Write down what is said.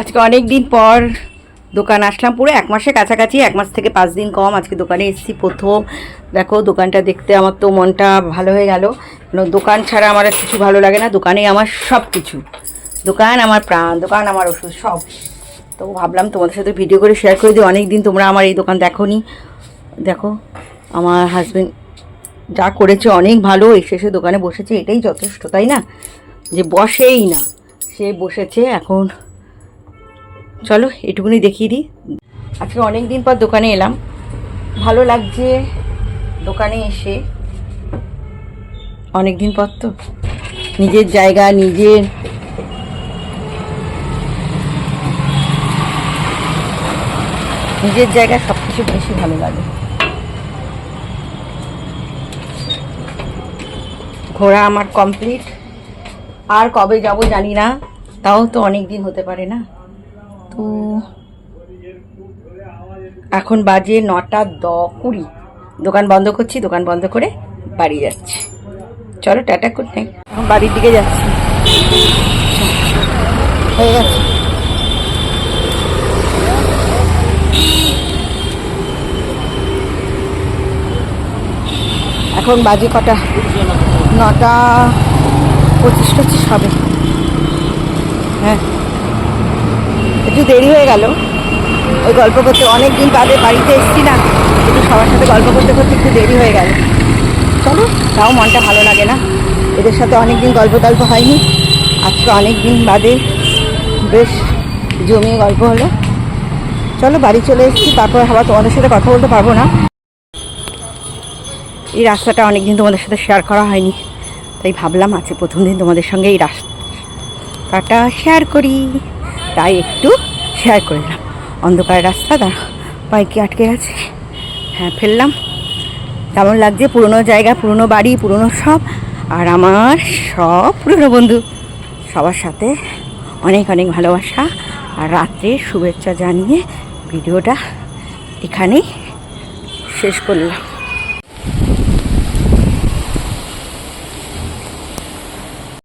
আজকে অনেক দিন পর দোকান আসলাম, পুরো এক মাসের কাছাকাছি, এক মাস থেকে পাঁচ দিন কম আজকে দোকানে এসেছি প্রথম। দেখো, দোকানটা দেখতে আমার তো মনটা ভালো হয়ে গেল। দোকান ছাড়া আমার কিছু ভালো লাগে না, দোকানেই আমার সব কিছু দোকান আমার প্রাণ, দোকান আমার ওষুধ, সব। তো ভাবলাম তোমাদের সাথে ভিডিও করে শেয়ার করে দিই। অনেক দিন তোমরা আমার এই দোকান দেখোনি। দেখো, আমার হাজব্যান্ড যা করেছে অনেক ভালো এসে এসে দোকানে বসেছে, এটাই যথেষ্ট, তাই না? যে বসেই না, সে বসেছে, এখন চলো, এটুকুনি দেখিয়ে দিই। আজকে অনেক দিন পর দোকানে এলাম। ভালো লাগছে দোকানে এসে। অনেক দিন পর তো। নিজের জায়গা, নিজের নিজের জায়গা সব কিছু বেশি ভালো লাগে। ঘোরা আমার কমপ্লিট আর কবে যাব জানি না। তাও তো অনেক দিন হতে পারে না। তো এখন বাজে নটা দ কুড়ি দোকান বন্ধ করছি, দোকান বন্ধ করে বাড়ি যাচ্ছি। চলো, টাটা নাইট এখন বাড়ির দিকে যাচ্ছি। হয়ে গেছে। এখন বাজে কটা? নটা পঁচিশ টচিশ হবে। হ্যাঁ। দেরি হয়ে গেল। ওই গল্প করতে অনেক দিন বাদে বাড়িতে এসেছি না একটু সবার সাথে গল্প করতে করতে একটু দেরি হয়ে গেল। চলো, তাও মনটা ভালো লাগে না। এদের সাথে অনেক দিন গল্প টল্প হয়নি। আজকে অনেক দিন বাদে বেশ জমিয়ে গল্প হলো। চলো, বাড়ি চলে এসেছি। তারপর আবার তোমাদের সাথে কথা বলতে পারব না। এই রাস্তাটা অনেক দিন তোমাদের সাথে শেয়ার করা হয়নি। তাই ভাবলাম আজকে প্রথম দিন তোমাদের সঙ্গে এই রাস্তাটা শেয়ার করি। তাই একটু শেয়ার করে দিলাম অন্ধকার রাস্তা তার বাইকে আটকে গেছে। হ্যাঁ ফেললাম। কেমন লাগছে? পুরনো জায়গা, পুরনো বাড়ি, পুরনো সব। আর আমার সব পুরনো বন্ধু। সবার সাথে অনেক অনেক ভালোবাসা। আর রাত্রে শুভেচ্ছা জানিয়ে ভিডিওটা এখানেই শেষ করলাম।